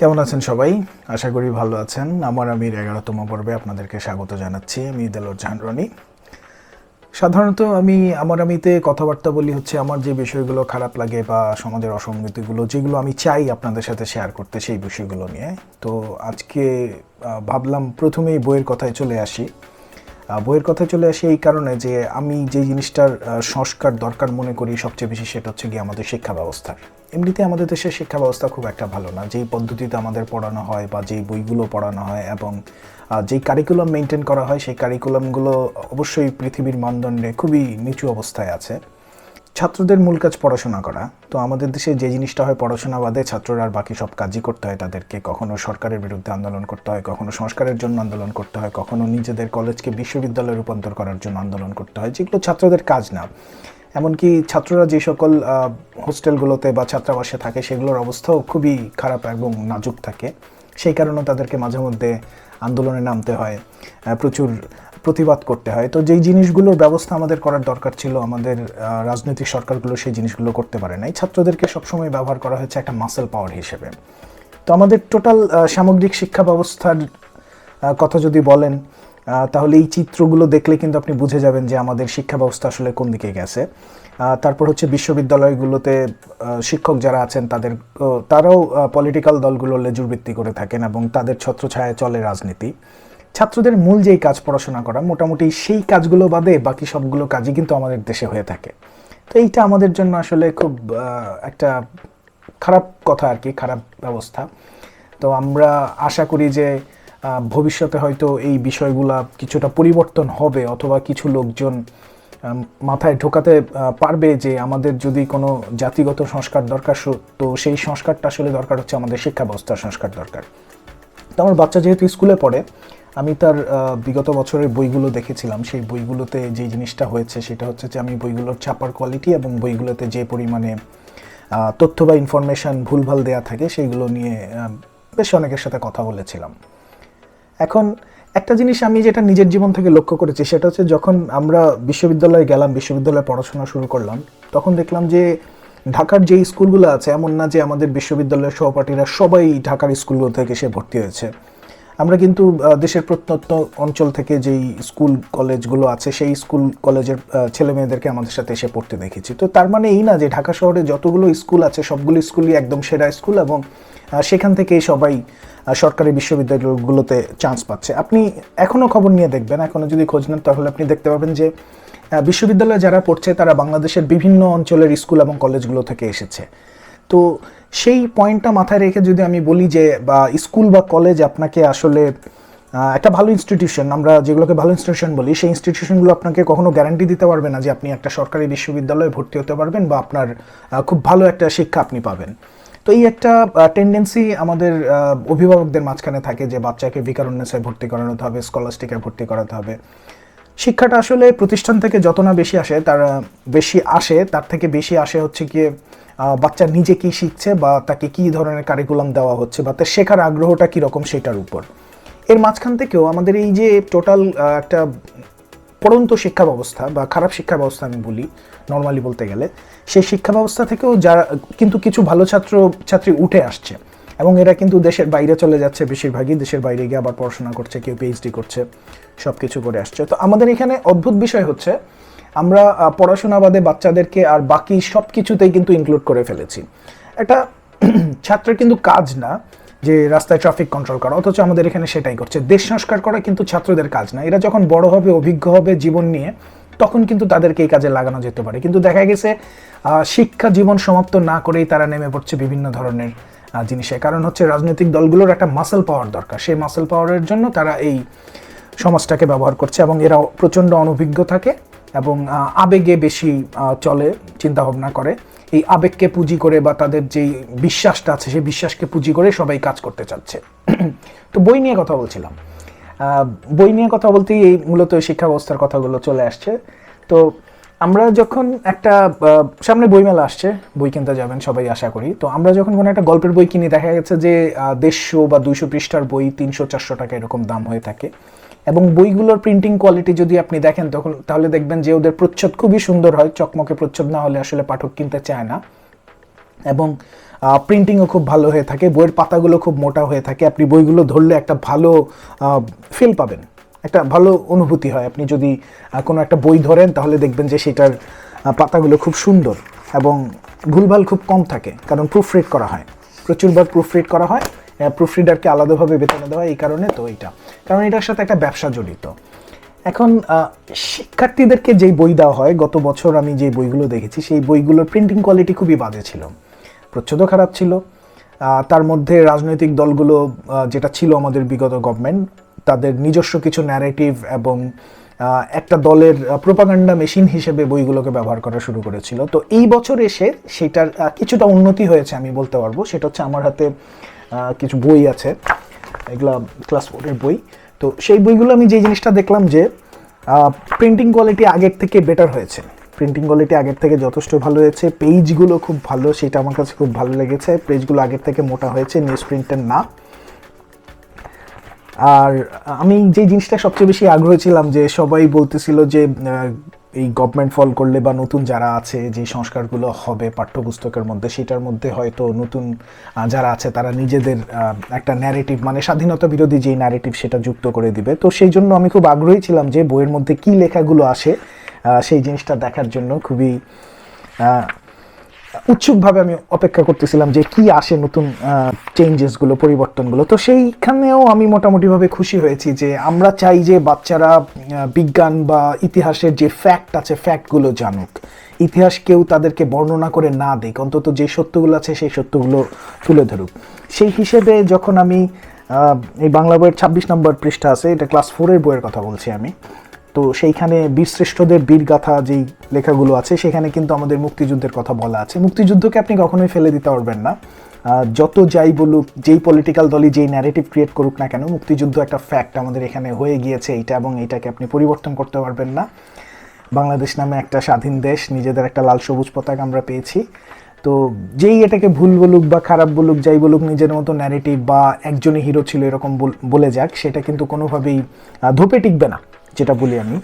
কেমন আছেন সবাই? আশা করি ভালো আছেন। আমার আমি এগারোতম পর্বে আপনাদেরকে স্বাগত জানাচ্ছি। আমি দেলোর জাহানরনি সাধারণত আমি আমার আমিতে কথাবার্তা বলি হচ্ছে আমার যে বিষয়গুলো খারাপ লাগে বা সমাজের অসঙ্গতিগুলো, যেগুলো আমি চাই আপনাদের সাথে শেয়ার করতে সেই বিষয়গুলো নিয়ে। তো আজকে ভাবলাম প্রথমেই বইয়ের কথায় চলে আসি। বইয়ের কথা চলে আসে এই কারণে যে আমি যে জিনিসটার সংস্কার দরকার মনে করি সবচেয়ে বেশি সেটা হচ্ছে গিয়ে আমাদের শিক্ষা ব্যবস্থার। এমনিতে আমাদের দেশের শিক্ষা ব্যবস্থা খুব একটা ভালো না। যেই পদ্ধতিতে আমাদের পড়ানো হয় বা যেই বইগুলো পড়ানো হয় এবং যেই কারিকুলাম মেনটেন করা হয়, সেই কারিকুলামগুলো অবশ্যই পৃথিবীর মানদণ্ডে খুবই নিচু অবস্থায় আছে। ছাত্রদের মূল কাজ পড়াশোনা করা। তো আমাদের দেশে যে জিনিসটা হয় পড়াশোনা বাদে ছাত্ররা আর বাকি সব কাজই করতে হয় তাদেরকে। কখনো সরকারের বিরুদ্ধে আন্দোলন করতে হয়, কখনো সংস্কারের জন্য আন্দোলন করতে হয়, কখনো নিজেদের কলেজকে বিশ্ববিদ্যালয়ে রূপান্তর করার জন্য আন্দোলন করতে হয়। যেগুলো ছাত্রদের কাজ না। এমনকি ছাত্ররা যে সকল হোস্টেলগুলোতে বা ছাত্রাবাসে থাকে, সেগুলোর অবস্থাও খুবই খারাপ এবং নাজুক থাকে। সেই কারণে তাদেরকে মাঝে মধ্যে আন্দোলনে নামতে হয় প্রচুর প্রতিবাদ করতে হয়। তো যেই জিনিসগুলোর ব্যবস্থা আমাদের করার দরকার ছিল, আমাদের রাজনৈতিক সরকারগুলো সেই জিনিসগুলো করতে পারে নাই। ছাত্রদেরকে সবসময় ব্যবহার করা হয়েছে একটা মাসেল পাওয়ার হিসেবে। তো আমাদের টোটাল সামগ্রিক শিক্ষা ব্যবস্থার কথা যদি বলেন তাহলে এই চিত্রগুলো দেখলে কিন্তু আপনি বুঝে যাবেন যে আমাদের শিক্ষা ব্যবস্থা আসলে কোন দিকে গেছে। তারপর হচ্ছে বিশ্ববিদ্যালয়গুলোতে শিক্ষক যারা আছেন তাদের তারাও পলিটিক্যাল দলগুলো লেজুর ভিত্তি করে থাকেন এবং তাদের ছত্রছায়ায় চলে রাজনীতি। ছাত্রদের মূল যেই কাজ পড়াশোনা করা, মোটামুটি সেই কাজগুলো বাদে বাকি সবগুলো কাজই কিন্তু আমাদের দেশে হয়ে থাকে। তো এইটা আমাদের জন্য আসলে খুব একটা খারাপ কথা আর কি, খারাপ ব্যবস্থা। তো আমরা আশা করি যে ভবিষ্যতে হয়তো এই বিষয়গুলা কিছুটা পরিবর্তন হবে অথবা কিছু লোকজন মাথায় ঢোকাতে পারবে যে আমাদের যদি কোনো জাতিগত সংস্কার দরকার তো সেই সংস্কারটা আসলে দরকার হচ্ছে আমাদের শিক্ষা ব্যবস্থার সংস্কার দরকার। তো আমার বাচ্চা যেহেতু স্কুলে পড়ে, আমি তার বিগত বছরের বইগুলো দেখেছিলাম। সেই বইগুলোতে যে জিনিসটা হয়েছে সেটা হচ্ছে যে আমি বইগুলোর ছাপার কোয়ালিটি এবং বইগুলোতে যে পরিমাণে তথ্য বা ইনফরমেশন ভুলভাল দেয়া থাকে, সেইগুলো নিয়ে বেশ অনেকের সাথে কথা বলেছিলাম। এখন একটা জিনিস আমি যেটা নিজের জীবন থেকে লক্ষ্য করেছি, সেটা হচ্ছে যখন আমরা বিশ্ববিদ্যালয়ে গেলাম, বিশ্ববিদ্যালয়ে পড়াশোনা শুরু করলাম, তখন দেখলাম যে ঢাকার যে স্কুলগুলো আছে, এমন না যে আমাদের বিশ্ববিদ্যালয়ের সহপাঠীরা সবাই ঢাকার স্কুলগুলো থেকে সে ভর্তি হয়েছে। আমরা কিন্তু দেশের প্রত্যন্ত অঞ্চল থেকে যেই স্কুল কলেজগুলো আছে, সেই স্কুল কলেজের ছেলে মেয়েদেরকে আমাদের সাথে এসে পড়তে দেখেছি। তো তার মানে এই না যে ঢাকা শহরে যতগুলো স্কুল আছে, সবগুলো স্কুলই একদম সেরা স্কুল এবং সেখান থেকেই সবাই সরকারি বিশ্ববিদ্যালয়গুলোতে চান্স পাচ্ছে। আপনি এখনও খবর নিয়ে দেখবেন এখনও যদি খোঁজ নেন তাহলে আপনি দেখতে পাবেন যে বিশ্ববিদ্যালয়ে যারা পড়ছে তারা বাংলাদেশের বিভিন্ন অঞ্চলের স্কুল এবং কলেজগুলো থেকে এসেছে। তো সেই পয়েন্টটা মাথায় রেখে যদি আমি বলি যে, বা স্কুল বা কলেজ আপনাকে আসলে একটা ভালো ইনস্টিটিউশন আমরা যেগুলোকে ভালো ইনস্টিটিউশন বলি, সেই ইনস্টিটিউশনগুলো আপনাকে কখনো গ্যারান্টি দিতে পারবে না যে আপনি একটা সরকারি বিশ্ববিদ্যালয়ে ভর্তি হতে পারবেন বা আপনার খুব ভালো একটা শিক্ষা আপনি পাবেন। তো এই একটা টেন্ডেন্সি আমাদের অভিভাবকদের মাঝখানে থাকে যে বাচ্চাকে বিকারুন্নেসে ভর্তি করাতে হবে স্কলাস্টিকে ভর্তি করাতে হবে। শিক্ষাটা আসলে প্রতিষ্ঠান থেকে যত না বেশি আসে, তার বেশি আসে, তার থেকে বেশি আসে হচ্ছে গিয়ে বাচ্চা নিজে কি শিখছে বা তাকে কি ধরনের কারিকুলাম দেওয়া হচ্ছে বা তার শেখার আগ্রহটা কীরকম সেটার উপর। এর মাঝখান থেকেও আমাদের এই যে টোটাল একটা পড়ন্ত শিক্ষা ব্যবস্থা বা খারাপ শিক্ষা ব্যবস্থা আমি বলি নর্মালি বলতে গেলে, সেই শিক্ষা ব্যবস্থা থেকেও যারা, কিন্তু কিছু ভালো ছাত্র, ছাত্রী উঠে আসছে এবং এরা কিন্তু দেশের বাইরে চলে যাচ্ছে বেশিরভাগই, দেশের বাইরে গিয়ে আবার পড়াশোনা করছে, কেউ পিএইচডি করছে সব কিছু করে আসছে। তো আমাদের এখানে অদ্ভুত বিষয় হচ্ছে আমরা পড়াশোনা বাদে বাচ্চাদেরকে আর বাকি সব কিছুতেই কিন্তু ইনক্লুড করে ফেলেছি। এটা ছাত্রের কিন্তু কাজ না যে রাস্তায় ট্রাফিক কন্ট্রোল করা, অথচ আমাদের এখানে সেটাই করছে। দেশ সংস্কার করা কিন্তু ছাত্রদের কাজ না। এরা যখন বড় হবে, অভিজ্ঞ হবে জীবন নিয়ে, তখন কিন্তু তাদেরকে এই কাজে লাগানো যেতে পারে। কিন্তু দেখা গেছে শিক্ষা জীবন সমাপ্ত না করেই তারা নেমে পড়ছে বিভিন্ন ধরনের জিনিসে। কারণ হচ্ছে রাজনৈতিক দলগুলোর একটা মাসেল পাওয়ার দরকার। সেই মাসেল পাওয়ারের জন্য তারা এই সমাজটাকে ব্যবহার করছে এবং এরা প্রচণ্ড অনভিজ্ঞ থাকে। এবং আবেগে বেশি চলে চিন্তা ভাবনা করে। এই আবেগকে পুঁজি করে বা তাদের যেই বিশ্বাসটা আছে, সেই বিশ্বাসকে পুঁজি করে সবাই কাজ করতে চাচ্ছে। তো বই নিয়ে কথা বলছিলাম। বই নিয়ে কথা বলতেই এই মূলত শিক্ষা ব্যবস্থার কথাগুলো চলে আসছে। তো আমরা যখন একটা সামনে বইমেলা আসছে, বই কিনতে যাবেন সবাই আশা করি। তো আমরা যখন কোনো একটা গল্পের বই কিনি, দেখা গেছে যে দেড়শো বা দুইশো পৃষ্ঠার বই তিনশো, চারশো টাকা এরকম দাম হয়ে থাকে। এবং বইগুলোর প্রিন্টিং কোয়ালিটি যদি আপনি দেখেন, তখন তাহলে দেখবেন যে ওদের প্রচ্ছদ খুবই সুন্দর হয়। চকমকে প্রচ্ছদ না হলে আসলে পাঠক কিনতে চায় না। এবং প্রিন্টিংও খুব ভালো হয়ে থাকে। বইয়ের পাতাগুলো খুব মোটা হয়ে থাকে। আপনি বইগুলো ধরলে একটা ভালো ফিল পাবেন। একটা ভালো অনুভূতি হয়। আপনি যদি কোনো একটা বই ধরেন, তাহলে দেখবেন যে সেটার পাতাগুলো খুব সুন্দর এবং ভুলভাল খুব কম থাকে, কারণ প্রুফ রিড করা হয়। প্রচুরবার প্রুফ রিড করা হয়। প্রুফ রিডারকে আলাদাভাবে বেতন দেওয়া এই কারণে তো এইটা কারণ এটার সাথে একটা ব্যবসা জড়িত। এখন শিক্ষার্থীদেরকে যেই বই দেওয়া হয়, গত বছর আমি যে বইগুলো দেখেছি, সেই বইগুলোর প্রিন্টিং কোয়ালিটি খুবই বাজে ছিল। প্রচ্ছদও খারাপ ছিল। তার মধ্যে রাজনৈতিক দলগুলো যেটা ছিল আমাদের বিগত গভর্নমেন্ট তাদের নিজস্ব কিছু ন্যারেটিভ এবং একটা দলের প্রোপাগান্ডা মেশিন হিসেবে বইগুলোকে ব্যবহার করা শুরু করেছিল। তো এই বছর এসে সেটার কিছুটা উন্নতি হয়েছে, আমি বলতে পারব। সেটা হচ্ছে আমার হাতে কিছু বই আছে। এগুলা ক্লাস ফোরের বই। তো সেই বইগুলো আমি যে জিনিসটা দেখলাম যে প্রিন্টিং কোয়ালিটি আগের থেকে বেটার হয়েছে। প্রিন্টিং কোয়ালিটি আগের থেকে যথেষ্ট ভালো হয়েছে। পেজগুলো খুব ভালো, সেটা আমার কাছে খুব ভালো লেগেছে। পেজগুলো আগের থেকে মোটা হয়েছে নিউজ প্রিন্টের না। আর আমি যে জিনিসটা সবচেয়ে বেশি আগ্রহী ছিলাম যে সবাই বলতেছিল যে এই গভর্নমেন্ট ফল করলে বা নতুন যারা আছে, যে সংস্কারগুলো হবে পাঠ্যপুস্তকের মধ্যে, সেটার মধ্যে হয়তো নতুন যারা আছে তারা নিজেদের একটা ন্যারেটিভ মানে স্বাধীনতা বিরোধী যে ন্যারেটিভ সেটা যুক্ত করে দিবে। তো সেই জন্য আমি খুব আগ্রহী ছিলাম যে বইয়ের মধ্যে কি লেখাগুলো আসে সেই জিনিসটা দেখার জন্য। খুবই উৎসুকভাবে আমি অপেক্ষা করতেছিলাম যে কি আসে নতুন চেঞ্জেসগুলো পরিবর্তনগুলো। তো সেইখানেও আমি মোটামুটিভাবে খুশি হয়েছি যে আমরা চাই যে বাচ্চারা বিজ্ঞান বা ইতিহাসের যে ফ্যাক্ট আছে ফ্যাক্টগুলো জানুক। ইতিহাস কেউ তাদেরকে বর্ণনা করে না দিক, অন্তত যে সত্যগুলো আছে সেই সত্যগুলো তুলে ধরুক। সেই হিসেবে যখন আমি এই বাংলা বইয়ের ছাব্বিশ নম্বর পৃষ্ঠা আছে, এটা ক্লাস ফোরের বইয়ের কথা বলছি আমি তো সেইখানে বীরশ্রেষ্ঠদের বীরগাথা যেই লেখাগুলো আছে, সেখানে কিন্তু আমাদের মুক্তিযুদ্ধের কথা বলা আছে। মুক্তিযুদ্ধকে আপনি কখনোই ফেলে দিতে পারবেন না। যত যাই বলুক, যেই পলিটিক্যাল দলই যেই ন্যারেটিভ ক্রিয়েট করুক না কেন, মুক্তিযুদ্ধ একটা ফ্যাক্ট আমাদের এখানে হয়ে গিয়েছে এইটা এবং এইটাকে আপনি পরিবর্তন করতে পারবেন না। বাংলাদেশ নামে একটা স্বাধীন দেশ, নিজেদের একটা লাল সবুজ পতাকা আমরা পেয়েছি। তো যেই এটাকে ভুল বলুক বা খারাপ বলুক, যাই বলুক, নিজের মতো ন্যারেটিভ বা একজনই হিরো ছিল এরকম বল- যাক, সেটা কিন্তু কোনোভাবেই ধোপে টিকবে না। যেটা বলি আমি।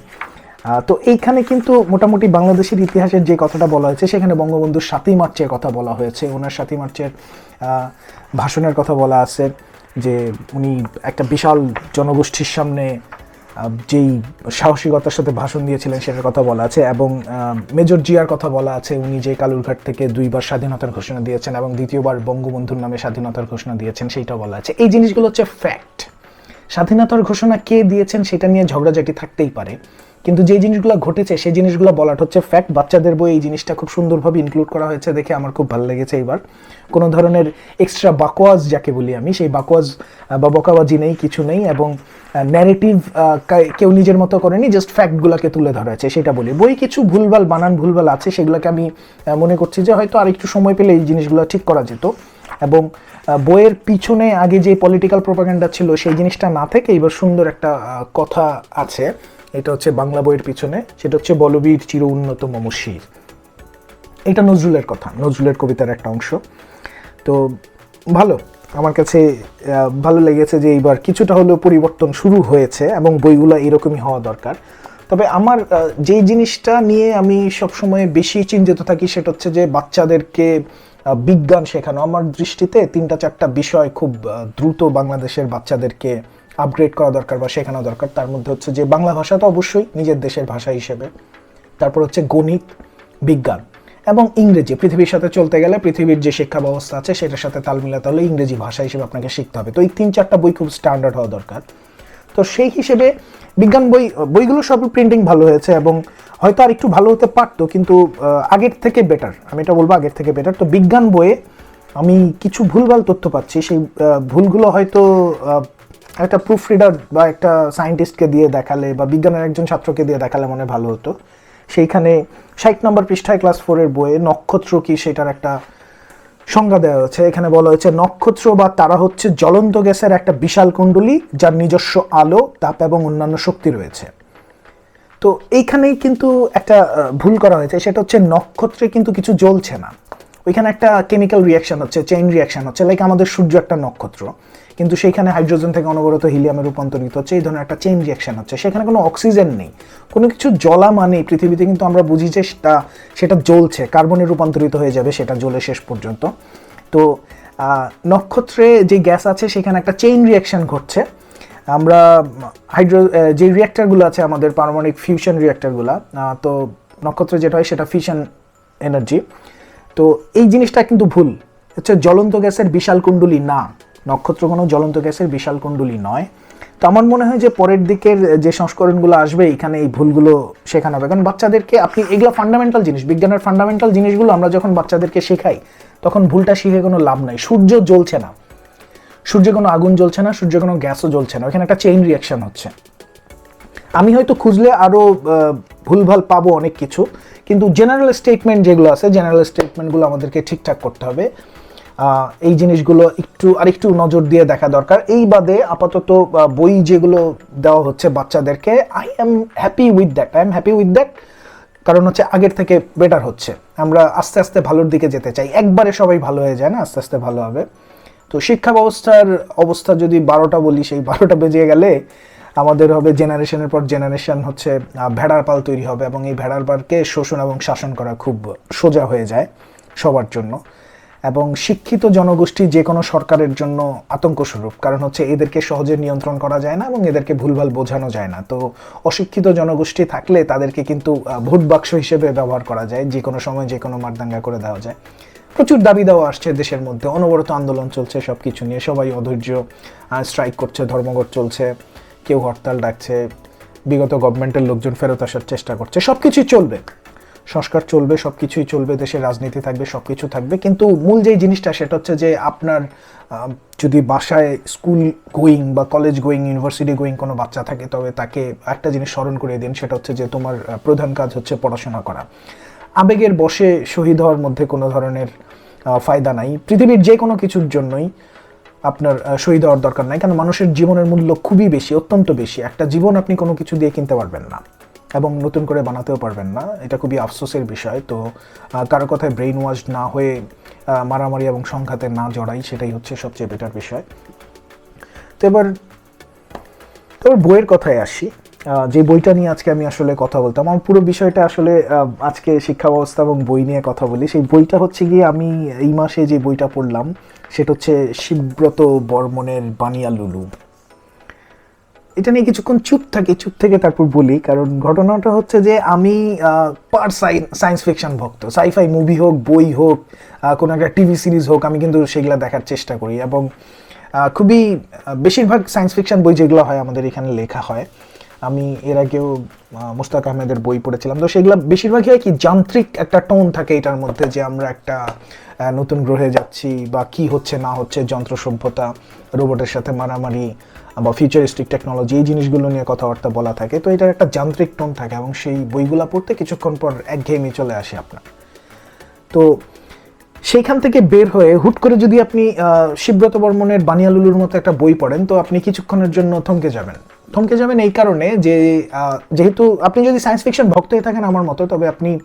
তো এইখানে কিন্তু মোটামুটি বাংলাদেশের ইতিহাসের যে কথাটা বলা হয়েছে, সেখানে বঙ্গবন্ধুর সাতই মার্চের কথা বলা হয়েছে। ওনার সাতই মার্চের ভাষণের কথা বলা আছে যে উনি একটা বিশাল জনগোষ্ঠীর সামনে যেই সাহসিকতার সাথে ভাষণ দিয়েছিলেন সেটার কথা বলা আছে এবং মেজর জিয়ার কথা বলা আছে। উনি যে কালুরঘাট থেকে দুইবার স্বাধীনতার ঘোষণা দিয়েছেন এবং দ্বিতীয়বার বঙ্গবন্ধুর নামে স্বাধীনতার ঘোষণা দিয়েছেন সেইটা বলা আছে। এই জিনিসগুলো হচ্ছে ফ্যাক্ট স্বাধীনতার ঘোষণা কে দিয়েছেন সেটা নিয়ে ঝগড়াঝাটি থাকতেই পারে। কিন্তু যে জিনিসগুলো ঘটেছে, সেই জিনিসগুলো বলাটা হচ্ছে ফ্যাক্ট বাচ্চাদের বই এই জিনিসটা খুব সুন্দরভাবে ইনক্লুড করা হয়েছে দেখে আমার খুব ভালো লেগেছে এবার। কোনো ধরনের এক্সট্রা বাকোয়াজ, যাকে বলি আমি, সেই বাকোয়াজ বা বকাবাজি নেই, কিছু নেই এবং ন্যারেটিভ কেউ নিজের মতো করেনি জাস্ট ফ্যাক্টগুলোকে তুলে ধরা হয়েছে, সেটা বলি। বই কিছু ভুলভাল, বানান ভুলভাল আছে, সেগুলোকে আমি মনে করছি যে হয়তো আর একটু সময় পেলে এই জিনিসগুলো ঠিক করা যেত। এবং বইয়ের পিছনে আগে যে পলিটিক্যাল প্রোপাগান্ডা ছিল সেই জিনিসটা না থেকে এবার সুন্দর একটা কথা আছে। এটা হচ্ছে বাংলা বইয়ের পিছনে, সেটা হচ্ছে বলবীর চির উন্নত মমশির এটা নজরুলের কথা, নজরুলের কবিতার একটা অংশ। তো ভালো, আমার কাছে ভালো লেগেছে যে এইবার কিছুটা হলেও পরিবর্তন শুরু হয়েছে এবং বইগুলো এরকমই হওয়া দরকার। তবে আমার যেই জিনিসটা নিয়ে আমি সবসময় বেশি চিন্তিত থাকি সেটা হচ্ছে যে বাচ্চাদেরকে বিজ্ঞান শেখানো। আমার দৃষ্টিতে তিনটা চারটা বিষয় খুব দ্রুত বাংলাদেশের বাচ্চাদেরকে আপগ্রেড করা দরকার বা শেখানো দরকার। তার মধ্যে হচ্ছে যে বাংলা ভাষা তো অবশ্যই নিজের দেশের ভাষা হিসেবে। তারপর হচ্ছে গণিত, বিজ্ঞান এবং ইংরেজি। পৃথিবীর সাথে চলতে গেলে পৃথিবীর যে শিক্ষা ব্যবস্থা আছে, সেটার সাথে তাল মিলাতে হলে ইংরেজি ভাষা হিসেবে আপনাকে শিখতে হবে। তো এই তিন চারটা বই খুব স্ট্যান্ডার্ড হওয়া দরকার। তো সেই হিসেবে বিজ্ঞান বই, বইগুলো সব প্রিন্টিং ভালো হয়েছে এবং হয়তো আর একটু ভালো হতে পারতো, কিন্তু আগের থেকে বেটার আমি এটা বলব আগের থেকে বেটার তো বিজ্ঞান বইয়ে আমি কিছু ভুলভাল তথ্য পাচ্ছি। সেই ভুলগুলো হয়তো একটা প্রুফ রিডার বা একটা সায়েন্টিস্টকে দিয়ে দেখালে বা বিজ্ঞানের একজন ছাত্রকে দিয়ে দেখালে মনে ভালো হতো। সেইখানে ষাট নম্বর পৃষ্ঠায় ক্লাস ফোরের বইয়ে নক্ষত্র কি সেটার একটা সংজ্ঞা দেওয়া হয়েছে। এখানে বলা হয়েছে, নক্ষত্র বা তারা হচ্ছে জ্বলন্ত গ্যাসের একটা বিশাল কুণ্ডলী যার নিজস্ব আলো, তাপ এবং অন্যান্য শক্তি রয়েছে। তো এইখানেই কিন্তু একটা ভুল করা হয়েছে। সেটা হচ্ছে নক্ষত্রে কিন্তু কিছু জ্বলছে না। ওইখানে একটা কেমিক্যাল রিয়াকশন হচ্ছে চেইন রিয়াকশন হচ্ছে। লাইক আমাদের সূর্য একটা নক্ষত্র। কিন্তু সেইখানে হাইড্রোজেন থেকে অনবরত হিলিয়ামে রূপান্তরিত হচ্ছে, এই ধরনের একটা চেইন রিয়াকশন হচ্ছে। সেখানে কোনো অক্সিজেন নেই। কোনো কিছু জ্বলা মানে পৃথিবীতে কিন্তু আমরা বুঝি যে সেটা সেটা জ্বলছে কার্বনে রূপান্তরিত হয়ে যাবে, সেটা জ্বলে শেষ পর্যন্ত। তো নক্ষত্রে যে গ্যাস আছে, সেখানে একটা চেইন রিয়াকশন ঘটছে। আমরা, হাইড্রো যে রিয়াক্টারগুলো আছে, আমাদের পারমাণবিক ফিউশন রিয়াক্টারগুলো তো নক্ষত্রে যেটা হয়, সেটা ফিউশন এনার্জি তো এই জিনিসটা কিন্তু ভুল। হচ্ছে জ্বলন্ত গ্যাসের বিশাল কুণ্ডলী না। নক্ষত্র কোনো জ্বলন্ত গ্যাসের বিশাল কুণ্ডলী নয়। তো আমার মনে হয় যে পরের দিকের যে সংস্করণগুলো আসবে, এখানে এই ভুলগুলো শেখানো হবে। কারণ বাচ্চাদেরকে আপনি এগুলো ফান্ডামেন্টাল জিনিস, বিজ্ঞানের ফান্ডামেন্টাল জিনিসগুলো আমরা যখন বাচ্চাদেরকে শেখাই, তখন ভুলটা শিখে কোনো লাভ নাই। সূর্য জ্বলছে না। সূর্যে কোনো আগুন জ্বলছে না, সূর্যে কোনো গ্যাসও জ্বলছে না। ওখানে একটা চেইন রিয়াকশন হচ্ছে। আমি হয়তো খুঁজলে আরও ভুলভাল পাবো অনেক কিছু, কিন্তু জেনারেল স্টেটমেন্ট যেগুলো আছে জেনারেল স্টেটমেন্টগুলো আমাদেরকে ঠিকঠাক করতে হবে। এই জিনিসগুলো একটু, আরেকটু নজর দিয়ে দেখা দরকার। এই বাদে আপাতত বই যেগুলো দেওয়া হচ্ছে বাচ্চাদেরকে I am happy with that I am happy with that কারণ হচ্ছে আগের থেকে বেটার হচ্ছে। আমরা আস্তে আস্তে ভালোর দিকে যেতে চাই। একবারে সবাই ভালো হয়ে যায় না, আস্তে আস্তে ভালো হবে। তো শিক্ষা ব্যবস্থার অবস্থা যদি বারোটা বলি, সেই বারোটা বেজে গেলে আমাদের হবে জেনারেশনের পর জেনারেশন হচ্ছে ভেড়ার পাল তৈরি হবে এবং এই ভেড়ার পালকে শোষণ এবং শাসন করা খুব সোজা হয়ে যায় সবার জন্য। এবং শিক্ষিত জনগোষ্ঠী যে কোনো সরকারের জন্য আতঙ্ক স্বরূপ কারণ হচ্ছে এদেরকে সহজে নিয়ন্ত্রণ করা যায় না এবং এদেরকে ভুলভাল বোঝানো যায় না। তো অশিক্ষিত জনগোষ্ঠী থাকলে তাদেরকে কিন্তু ভোট বাক্স হিসেবে ব্যবহার করা যায়, যে কোনো সময় যে কোনো মারদাঙ্গা করে দেওয়া যায়। প্রচুর দাবি দেওয়া আসছে দেশের মধ্যে, অনবরত আন্দোলন চলছে সব কিছু নিয়ে সবাই অধৈর্য স্ট্রাইক করছে, ধর্মঘট চলছে, কেউ হরতাল ডাকছে, বিগত গভর্নমেন্টের লোকজন ফেরত আসার চেষ্টা করছে সব কিছুই চলবে। সংস্কার চলবে সব কিছুই চলবে, দেশের রাজনীতি থাকবে সব কিছু থাকবে। কিন্তু মূল যেই জিনিসটা, সেটা হচ্ছে যে আপনার যদি বাসায় স্কুল গোয়িং বা কলেজ গোয়িং, ইউনিভার্সিটি গোয়িং কোনো বাচ্চা থাকে, তবে তাকে একটা জিনিস স্মরণ করে দিন, সেটা হচ্ছে যে তোমার প্রধান কাজ হচ্ছে পড়াশোনা করা। আবেগের বসে শহীদ হওয়ার মধ্যে কোনো ধরনের ফায়দা নাই। পৃথিবীর যে কোনো কিছুর জন্যই আপনার শহীদ হওয়ার দরকার নাই কারণ মানুষের জীবনের মূল্য খুবই বেশি, অত্যন্ত বেশি। একটা জীবন আপনি কোনো কিছু দিয়ে কিনতে পারবেন না। এবং নতুন করে বানাতেও পারবেন না। এটা খুবই আফসোসের বিষয়। তো কারও কথায় ব্রেইন ওয়াশ না হয়ে মারামারি এবং সংঘাতে না জড়াই, সেটাই হচ্ছে সবচেয়ে বেটার বিষয়। তো এবার তবে বইয়ের কথায় আসি। যে বইটা নিয়ে আজকে আমি আসলে কথা বলতাম, আমার পুরো বিষয়টা আসলে আজকে শিক্ষা ব্যবস্থা এবং বই নিয়ে কথা বলি। সেই বইটা হচ্ছে গিয়ে আমি এই মাসে যে বইটা পড়লাম, সেটা হচ্ছে শিবব্রত বর্মনের বানিয়া লুলু। এটা নিয়ে কিছুক্ষণ চুপ থাকি, চুপ থেকে তারপর বলি, কারণ ঘটনাটা হচ্ছে যে আমি পার সায়েন্স ফিকশন ভক্ত। সাইফাই মুভি হোক, বই হোক কোনো একটা টিভি সিরিজ হোক, আমি কিন্তু সেগুলো দেখার চেষ্টা করি এবং খুবই বেশিরভাগ সায়েন্স ফিকশন বই যেগুলো হয় আমাদের এখানে লেখা হয়। আমি এর আগেও মুস্তাক আহমেদের বই পড়েছিলাম। তো সেগুলো বেশিরভাগই হয় কি যান্ত্রিক একটা টোন থাকে এটার মধ্যে যে আমরা একটা নতুন গ্রহে যাচ্ছি বা কি হচ্ছে, না হচ্ছে, যন্ত্র সভ্যতা, রোবটের সাথে মারামারি বা ফিউচারিস্টিক টেকনোলজি এই জিনিসগুলো নিয়ে কথাবার্তা বলা থাকে। তো এটার একটা যান্ত্রিক টোন থাকে এবং সেই বইগুলো পড়তে কিছুক্ষণ পর একঘেয়েমি চলে আসে আপনার। তো সেইখান থেকে বের হয়ে হুট করে যদি আপনি শিবব্রত বর্মনের বানিয়ালুলুর মতো একটা বই পড়েন, তো আপনি কিছুক্ষণের জন্য থমকে যাবেন। থমকে যাবেন এই কারণে যে যেহেতু আপনি যদি সায়েন্স ফিকশন ভক্ত হয়ে থাকেন আমার মতো, তবে আপনি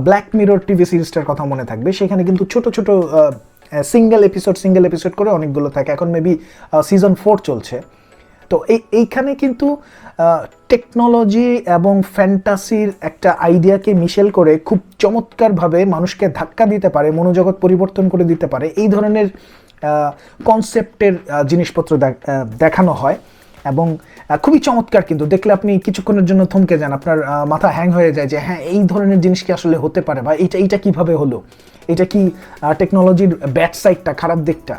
ব্ল্যাক মিরর টিভি সিরিজটার কথা মনে থাকবে। সেখানে কিন্তু ছোট ছোট সিঙ্গেল এপিসোড সিঙ্গেল এপিসোড করে অনেকগুলো থাকে। এখন মেবি সিজন ফোর চলছে। তো এই, এইখানে কিন্তু টেকনোলজি এবং ফ্যান্টাসির একটা আইডিয়াকে মিশেল করে খুব চমৎকারভাবে মানুষকে ধাক্কা দিতে পারে, মনোজগৎ পরিবর্তন করে দিতে পারে। এই ধরনের কনসেপ্টের জিনিসপত্র দেখ- দেখানো হয়। এবং খুবই চমৎকার কিন্তু। দেখলে আপনি কিছুক্ষণের জন্য থমকে যান, আপনার মাথা হ্যাং হয়ে যায় যে হ্যাঁ এই ধরনের জিনিস কি আসলে হতে পারে বা এইটা এইটা কীভাবে হলো? এটা কি টেকনোলজির ব্যাড সাইডটা খারাপ দিকটা?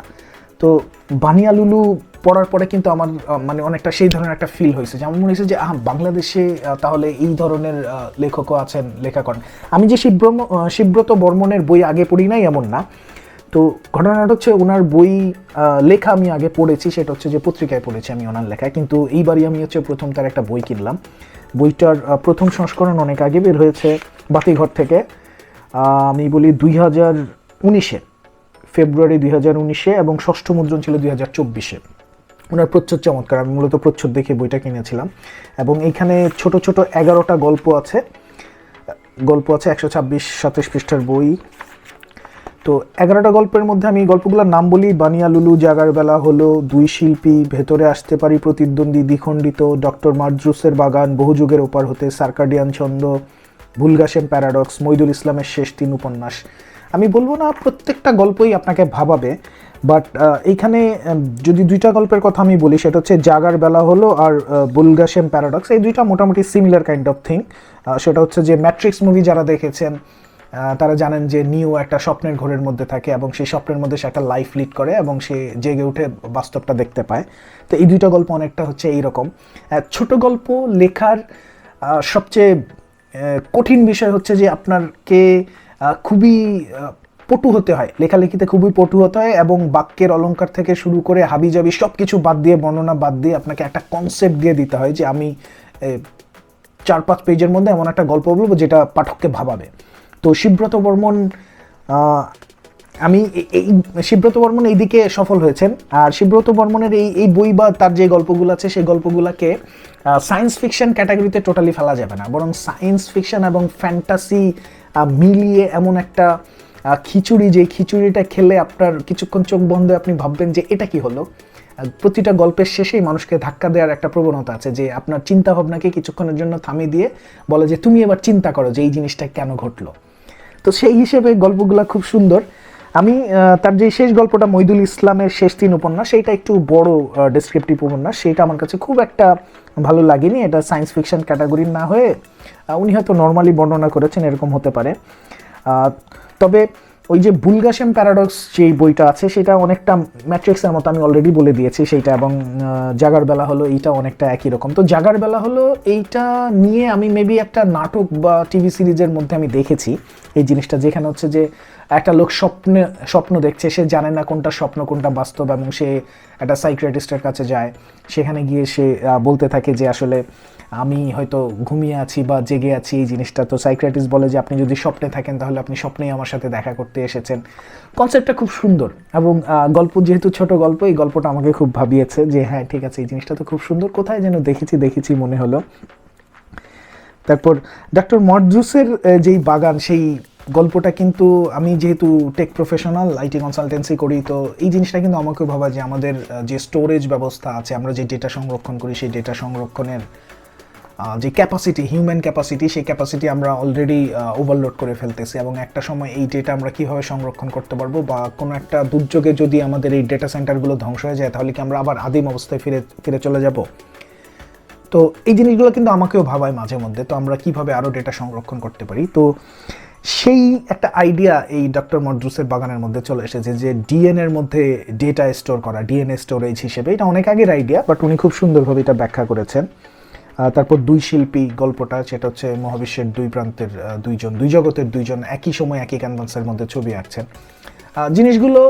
তো বানিয়ালুলু পড়ার পরে কিন্তু আমার মানে অনেকটা সেই ধরনের একটা ফিল হয়েছে যেমন মনে হয়েছে যে, আহ, বাংলাদেশে তাহলে এই ধরনের লেখকও আছেন, লেখা করেন। আমি যে শিবব্রম শিব্রত বর্মনের বই আগে পড়ি নাই এমন না। তো ঘটনাটা হচ্ছে ওনার বই লেখা আমি আগে পড়েছি, সেটা হচ্ছে যে পত্রিকায় পড়েছি আমি ওনার লেখায়। কিন্তু এইবারই আমি হচ্ছে প্রথম তার একটা বই কিনলাম। বইটার প্রথম সংস্করণ অনেক আগে বের হয়েছে বাতিঘর থেকে। আমি বলি দুই হাজার উনিশে, ফেব্রুয়ারি দুই হাজার উনিশে এবং ষষ্ঠ মুদ্রণ ছিল দুই হাজার চব্বিশে। ওনার প্রচ্ছদ চমৎকার, আমি মূলত প্রচ্ছদ দেখে বইটা কিনেছিলাম। এবং এইখানে ছোট ছোট এগারোটা গল্প আছে। গল্প আছে একশো ছাব্বিশ, সাতাশ পৃষ্ঠার বই। তো এগারোটা গল্পের মধ্যে আমি গল্পগুলোর নাম বলি। বানিয়া লুলু জাগার বেলা হলো, দুই শিল্পী ভেতরে আসতে পারি প্রতিদ্বন্দ্বী, দ্বিখণ্ডিত, ডক্টর মার্জুসের বাগান বহু যুগের ওপার হতে সার্কাডিয়ান ছন্দ ভুলগাসেম প্যারাডক্স, মইদুল ইসলামের শেষ তিন উপন্যাস। আমি বলব না প্রত্যেকটা গল্পই আপনাকে ভাবাবে, বাট এইখানে যদি দুইটা গল্পের কথা আমি বলি, সেটা হচ্ছে জাগার বেলা হলো আর বুলগাসেম প্যারাডক্স, এই দুইটা মোটামুটি সিমিলার কাইন্ড অফ থিং সেটা হচ্ছে যে ম্যাট্রিক্স মুভি যারা দেখেছেন তারা জানেন যে নিউ একটা স্বপ্নের ঘোরের মধ্যে থাকে এবং সেই স্বপ্নের মধ্যে সে একটা লাইফ লিড করে এবং সে জেগে উঠে বাস্তবটা দেখতে পায়। তো এই দুইটা গল্প অনেকটা হচ্ছে এইরকম। ছোট গল্প লেখার সবচেয়ে কঠিন বিষয় হচ্ছে যে আপনাকে আহ, খুবই পটু হতে হয়। লেখালেখিতে খুবই পটু হতে হয় এবং বাক্যের অলঙ্কার থেকে শুরু করে হাবিজাবি সব কিছু বাদ দিয়ে বর্ণনা বাদ দিয়ে আপনাকে একটা কনসেপ্ট দিয়ে দিতে হয় যে আমি চার পাঁচ পেজের মধ্যে এমন একটা গল্প বলব যেটা পাঠককে ভাবাবে। তো শিবব্রত বর্মন আমি এই শিবব্রত বর্মন এইদিকে সফল হয়েছেন। আর শিবব্রত বর্মনের এই এই বই বা তার যে গল্পগুলো আছে, সেই গল্পগুলোকে সায়েন্স ফিকশন ক্যাটাগরিতে টোটালি ফেলা যাবে না। বরং সায়েন্স ফিকশন এবং ফ্যান্টাসি মিলিয়ে এমন একটা খিচুড়ি, যে খিচুড়িটা খেলে আপনার কিছুক্ষণ চোখ বন্ধ আপনি ভাববেন যে এটা কি হলো? প্রতিটা গল্পের শেষেই মানুষকে ধাক্কা দেওয়ার একটা প্রবণতা আছে, যে আপনার চিন্তা ভাবনাকে কিছুক্ষণের জন্য থামিয়ে দিয়ে বলে যে, তুমি এবার চিন্তা করো যে এই জিনিসটা কেন ঘটলো? তো সেই হিসেবে গল্পগুলো খুব সুন্দর। আমি তার যে শেষ গল্পটা মইদুল ইসলামের শেষ তিন উপন্যাস, সেইটা একটু বড় ডেসক্রিপটিভ উপন্যাস, সেইটা আমার কাছে খুব একটা ভালো লাগেনি। এটা সায়েন্স ফিকশান ক্যাটাগরির না হয়ে উনি হয়তো নর্মালি বর্ণনা করেছেন, এরকম হতে পারে। তবে ওই যে বুলগাসেম প্যারাডক্স যেই বইটা আছে, সেটা অনেকটা ম্যাট্রিক্সের মতো আমি অলরেডি বলে দিয়েছি, সেইটা এবং জাগার বেলা হলো এইটা অনেকটা একই রকম। তো জাগার বেলা হলো এইটা নিয়ে আমি মেবি একটা নাটক বা টিভি সিরিজের মধ্যে আমি দেখেছি, এই জিনিসটা যেখানে হচ্ছে যে একটা লোক স্বপ্নে, স্বপ্ন দেখছে, সে জানে না কোনটা স্বপ্ন, কোনটা বাস্তব এবং সে একটা সাইক্রেটিস্টের কাছে যায়। সেখানে গিয়ে সে বলতে থাকে যে আসলে আমি হয়তো ঘুমিয়ে আছি বা জেগে আছি, এই জিনিসটা। তো সাইক্রেটিস্ট বলে যে, আপনি যদি স্বপ্নে থাকেন, তাহলে আপনি স্বপ্নেই আমার সাথে দেখা করতে এসেছেন। কনসেপ্টটা খুব সুন্দর এবং গল্প যেহেতু ছোট গল্প, এই গল্পটা আমাকে খুব ভাবিয়েছে যে হ্যাঁ ঠিক আছে, এই জিনিসটা তো খুব সুন্দর। কোথায় যেন দেখেছি দেখেছি মনে হলো। তারপর ডক্টর মডজুসের যেই বাগান, সেই গল্পটা কিন্তু আমি যেহেতু টেক প্রফেশনাল আইটি কনসালটেন্সি করি, তো এই জিনিসটা কিন্তু আমাকে ভাবা যে, আমাদের যে স্টোরেজ ব্যবস্থা আছে, আমরা যে ডেটা সংরক্ষণ করি, সেই ডেটা সংরক্ষণের যে ক্যাপাসিটি হিউম্যান ক্যাপাসিটি সেই ক্যাপাসিটি আমরা অলরেডি ওভারলোড করে ফেলতেছি এবং একটা সময় এই ডেটা আমরা কীভাবে সংরক্ষণ করতে পারব বা কোনো একটা দুর্যোগে যদি আমাদের এই ডেটা সেন্টারগুলো ধ্বংস হয়ে যায় তাহলে কি আমরা আবার আদিম অবস্থায় ফিরে ফিরে চলে যাব? তো এই জিনিসগুলো কিন্তু আমাকেও ভাবায় মাঝে মধ্যে, তো আমরা কীভাবে আরও ডেটা সংরক্ষণ করতে পারি? তো সেই একটা আইডিয়া এই ডক্টর মডরুসের বাগানের মধ্যে চলে এসেছে যে ডিএনএ এর মধ্যে ডেটা স্টোর করা ডিএনএ স্টোরেজ হিসেবে। এটা অনেক আগের আইডিয়া বাট উনি খুব সুন্দরভাবে এটা ব্যাখ্যা করেছেন। তারপর দুই শিল্পী গল্পটা, সেটা হচ্ছে মহাবিশ্বের দুই প্রান্তের দুইজন, দুই জগতের দুইজন একই সময় একই ক্যানভাসের মধ্যে ছবি আঁকছেন। জিনিসগুলো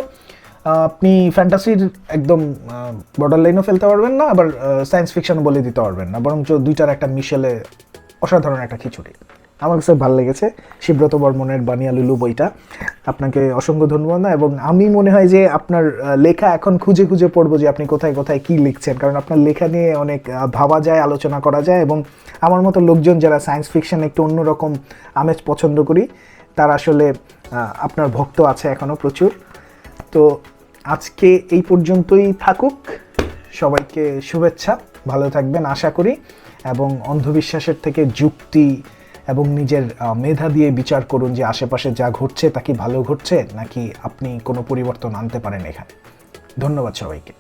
আপনি ফ্যান্টাসির একদম বর্ডার লাইনও ফেলতে পারবেন না, আবার সায়েন্স ফিকশনও বলে দিতে পারবেন না, বরঞ্চ দুইটার একটা মিশেলে অসাধারণ একটা খিচুড়ি। আমার কাছে ভালো লেগেছে। শিবব্রত বর্মনের বানিয়া লুলু বইটা। আপনাকে অসংখ্য ধন্যবাদ। না এবং আমি মনে হয় যে আপনার লেখা এখন খুঁজে খুঁজে পড়ব যে আপনি কোথায় কোথায় কি লিখছেন। কারণ আপনার লেখা নিয়ে অনেক ভাবা যায়, আলোচনা করা যায় এবং আমার মতো লোকজন যারা সায়েন্স ফিকশন একটু অন্যরকম আমেজ পছন্দ করি, তার আসলে আপনার ভক্ত আছে এখনও প্রচুর। তো আজকে এই পর্যন্তই থাকুক। সবাইকে শুভেচ্ছা। ভালো থাকবেন, আশা করি। এবং অন্ধবিশ্বাসের থেকে যুক্তি এবং নিজের মেধা দিয়ে বিচার করুন যে আশেপাশে যা ঘটছে তা কি ভালো ঘটছে নাকি আপনি কোনো পরিবর্তন আনতে পারেন এখানে। ধন্যবাদ সবাইকে।